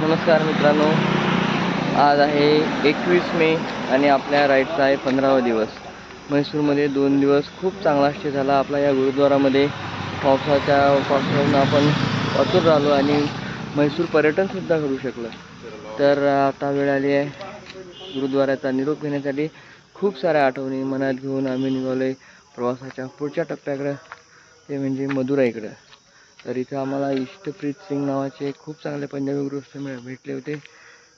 नमस्कार मित्रांनो. आज आहे एकवीस मे आणि आपल्या राईडचा आहे पंधरावा दिवस. म्हैसूरमध्ये दोन दिवस खूप चांगला स्टे झाला. आपला या गुरुद्वारामध्ये पावसाच्या पावसावरून आपण वाचून राहिलो आणि म्हैसूर पर्यटनसुद्धा करू शकलं. तर आता वेळ आली आहे गुरुद्वाऱ्याचा निरोप घेण्यासाठी. खूप साऱ्या आठवणी मनात घेऊन आम्ही निघालो आहे प्रवासाच्या पुढच्या टप्प्याकडं ते म्हणजे मदुराईकडं. तर इथं आम्हाला इष्टप्रीत सिंग नावाचे खूप चांगले पंजाबी गृहस्थ मिळ भेटले होते.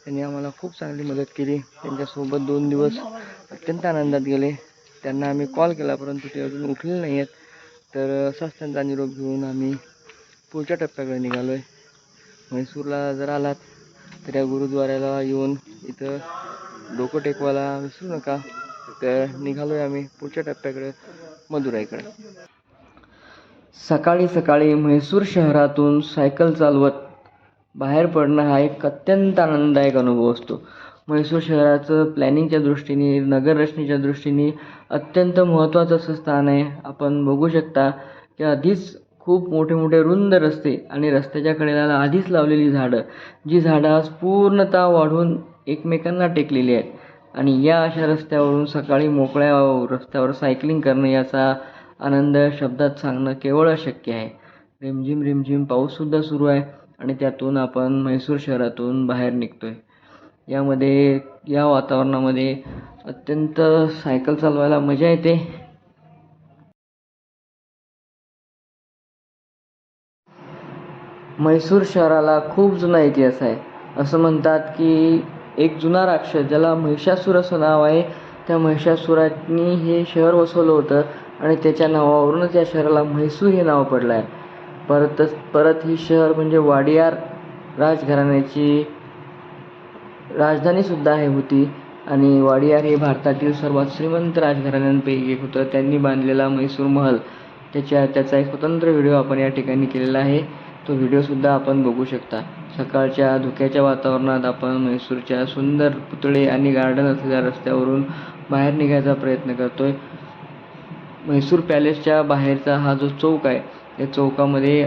त्यांनी आम्हाला खूप चांगली मदत केली. त्यांच्यासोबत दोन दिवस अत्यंत आनंदात गेले. त्यांना आम्ही कॉल केला परंतु ते अजून उठलेले नाही आहेत तर असाच त्यांचा निरोप घेऊन आम्ही पुढच्या टप्प्याकडे निघालो आहे म्हैसूरला जर आलात तर या गुरुद्वाऱ्याला येऊन इथं डोकं टेकवायला विसरू नका. तर निघालो आहे आम्ही पुढच्या टप्प्याकडे मदुराईकडे. सकाळी सकाळी म्हैसूर शहरातून सायकल चालवत बाहेर पडणं हा एक अत्यंत आनंददायक अनुभव असतो. म्हैसूर शहराचं प्लॅनिंगच्या दृष्टीने नगररचनेच्या दृष्टीने अत्यंत महत्त्वाचं असं स्थान आहे. आपण बघू शकता की आधीच खूप मोठे मोठे रुंद रस्ते आणि रस्त्याच्या कडेला आधीच लावलेली झाडं जी झाडं आज पूर्णतः वाढून एकमेकांना टेकलेली आहेत. आणि या अशा रस्त्यावरून सकाळी मोकळ्या रस्त्यावर सायकलिंग करणं याचा आनंद शब्दात सांगणं केवळ अशक्य आहे. रिमझिम रिमझिम पाऊससुद्धा सुरू आहे आणि त्यातून आपण म्हैसूर शहरातून बाहेर निघतो आहे यामध्ये या वातावरणामध्ये अत्यंत सायकल चालवायला मजा येते. म्हैसूर शहराला खूप जुना इतिहास आहे. असं म्हणतात की एक जुना राक्षस ज्याला महिषासूर असं नाव आहे त्या महिषासुरांनी हे शहर वसवलं होतं. आणि त्याच्या नावावरूनच या शहराला म्हैसूर हे नाव पडलं आहे परतच परत हे शहर म्हणजे वाडियार राजघराण्याची राजधानीसुद्धा आहे होती आणि वाडियार हे भारतातील सर्वात श्रीमंत राजघराण्यांपैकी एक होतं. त्यांनी बांधलेला म्हैसूर महल. त्याच्या त्याचा एक स्वतंत्र व्हिडिओ आपण या ठिकाणी केलेला आहे. तो व्हिडिओसुद्धा आपण बघू शकता. सकाळच्या धुक्याच्या वातावरणात आपण म्हैसूरच्या सुंदर पुतळे आणि गार्डन असलेल्या रस्त्यावरून बाहेर निघायचा प्रयत्न करतोय. म्हैसूर पॅलेसच्या बाहेरचा हा जो चौक आहे या चौकामध्ये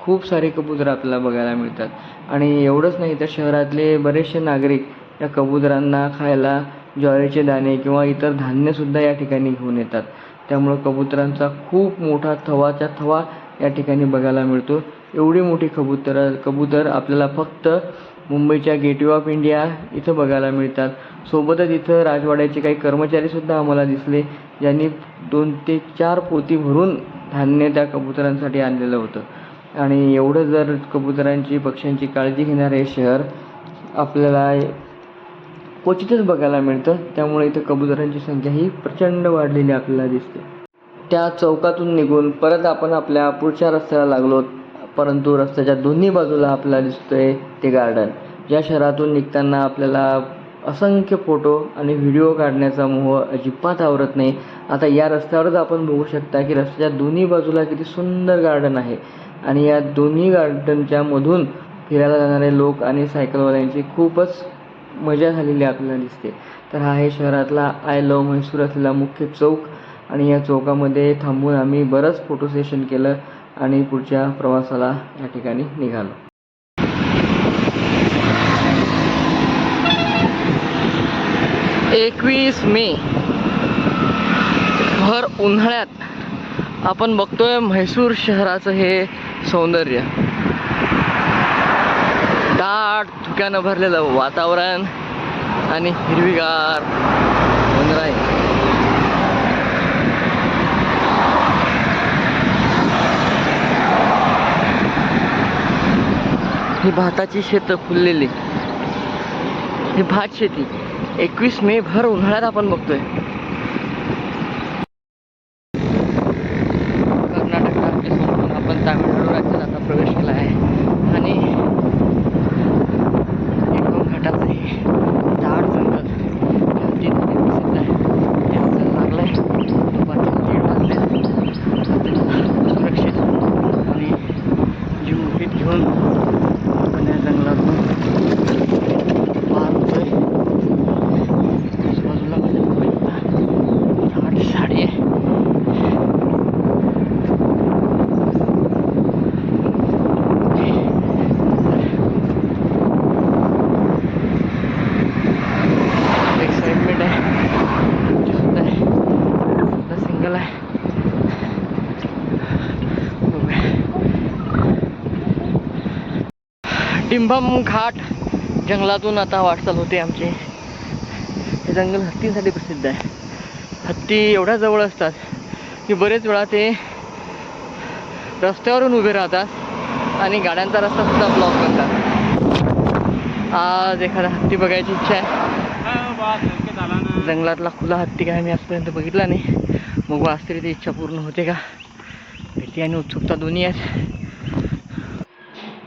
खूप सारे कबुतर आपल्याला बघायला मिळतात. आणि एवढंच नाही तर शहरातले बरेचसे नागरिक या कबुतरांना खायला ज्वारीचे दाणे किंवा इतर धान्यसुद्धा या ठिकाणी घेऊन येतात. त्यामुळं कबुतरांचा खूप मोठा थवाच्या थवा या ठिकाणी बघायला मिळतो. एवढी मोठी कबुतर कबुतर आपल्याला फक्त मुंबईच्या गेटवे ऑफ इंडिया इथं बघायला मिळतात. सोबतच इथं राजवाड्याचे काही कर्मचारीसुद्धा आम्हाला दिसले ज्यांनी दोन ते चार पोती भरून धान्य त्या कबुतरांसाठी आणलेलं होतं. आणि एवढं जर कबुतरांची पक्ष्यांची काळजी घेणारे हे शहर आपल्याला क्वचितच बघायला मिळतं. त्यामुळे इथं कबुतरांची संख्या ही प्रचंड वाढलेली आपल्याला दिसते. त्या चौकातून निघून परत आपण आपल्या पुढच्या रस्त्याला लागलो. परंतु रस्त्याच्या दोन्ही बाजूला आपल्याला दिसतोय ते गार्डन या शहरातून निघताना आपल्याला असंख्य फोटो आणि व्हिडिओ काढण्याचा मोह अजिबात आवरत नाही. आता या रस्त्यावरच आपण बघू शकता की रस्त्याच्या दोन्ही बाजूला किती सुंदर गार्डन आहे. आणि या दोन्ही गार्डनच्या मधून फिरायला जाणारे लोक आणि सायकलवाल्यांची खूपच मजा झालेली आपल्याला दिसते. तर हा आहे शहरातला आय लव म्हैसूर असलेला मुख्य चौक. आणि या चौकामध्ये थांबून आम्ही बरंच फोटो सेशन केलं. आणि पुढच्या प्रवासाला या ठिकाणी निघालो. एकवीस मे. भर उन्हाळ्यात. आपण बघतोय म्हैसूर शहराचं हे सौंदर्य. दाट धुक्यानं भरलेलं वातावरण आणि हिरवीगार ही भाताची शेतं फुललेली. ही भात शेती. एकवीस मे भर उन्हाळ्यात आपण बघतोय कर्नाटक राज्य सोडून आपण तामिळनाडू राज्यात आता प्रवेश केला आहे आणि एकदम घाटाचं हे दाट जंगल हद्दीत प्रसिद्ध आहे ते आपल्याला लागलंय दुपारचे दीड वाजले सुरक्षित आणि जीव मुठीत घेऊन आपण या जंगलातून पार होतोय बाजूला माझ्या मोबाईल डिंभम घाट जंगलातून आता वाटचाल होते आमची. हे जंगल हत्तींसाठी प्रसिद्ध आहे. हत्ती एवढ्या जवळ असतात की बरेच वेळा ते रस्त्यावरून उभे राहतात आणि गाड्यांचा रस्ता सुद्धा ब्लॉक करतात आज एखादा हत्ती बघायची इच्छा आहे. जंगलातला खुला हत्ती काय मी आजपर्यंत बघितला नाही. मग आज ती इच्छा पूर्ण होते का? भीती आणि उत्सुकता दोन्ही आहेत.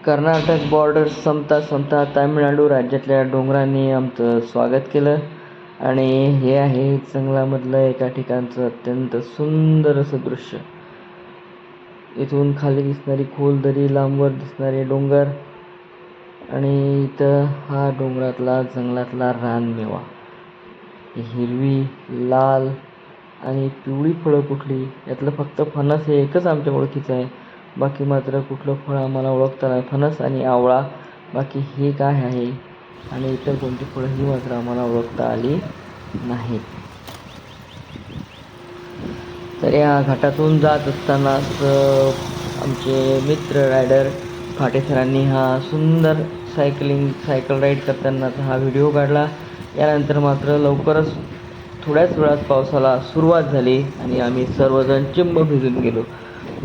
कर्नाटक बॉर्डर संपता संपता तामिळनाडू राज्यातल्या डोंगरांनी आमचं स्वागत केलं. आणि हे आहे जंगलामधलं एका ठिकाणचं अत्यंत सुंदर असं दृश्य. इथून खाली दिसणारी खोल दरी लांबवर दिसणारे डोंगर आणि इथं हा डोंगरातला जंगलातला रानमेवा. हिरवी लाल आणि पिवळी फळं कुठली? यातलं फक्त फणस हे एकच आमच्या ओळखीचं आहे. बाकी मात्र कुठलं फळ आम्हाला ओळखता नाही. फणस आणि आवळा बाकी हे काय आहे? आणि इतर कोणती फळं ही मात्र आम्हाला ओळखता आली नाही तर या घाटातून जात असतानाच आमचे मित्र रायडर फाटे सरांनी हा सुंदर सायकलिंग सायकल राईड करतानाचा हा व्हिडिओ काढला. यानंतर मात्र लवकरच थोड्याच वेळात पावसाला सुरुवात झाली आणि आम्ही सर्वजण चिंब भिजून गेलो.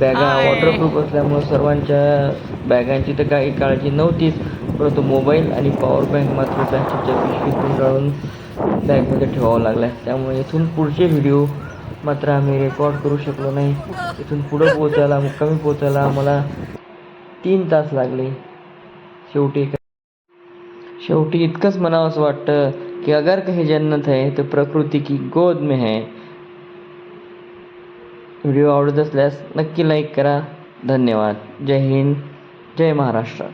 बॅगा वॉटरप्रूफ असल्यामुळं सर्वांच्या बॅगांची तर काही काळजी नव्हतीच. परंतु मोबाईल आणि पॉवर बँक मात्र प्लॅस्टिकच्या पिशवीत गुंडाळून बॅगमध्ये ठेवावं लागला त्यामुळे इथून पुढचे व्हिडिओ मात्र आम्ही रेकॉर्ड करू शकलो नाही. इथून पुढं पोचायला मुक्कामी पोचायला आम्हाला तीन तास लागले. शेवटी शेवटी इतकंच म्हणावं असं वाटतं की अगर कहीं जन्नत है तो प्रकृती की गोद में है. व्हिडिओ आवडत असल्यास नक्की लाईक करा. धन्यवाद. जय हिंद. जय महाराष्ट्र.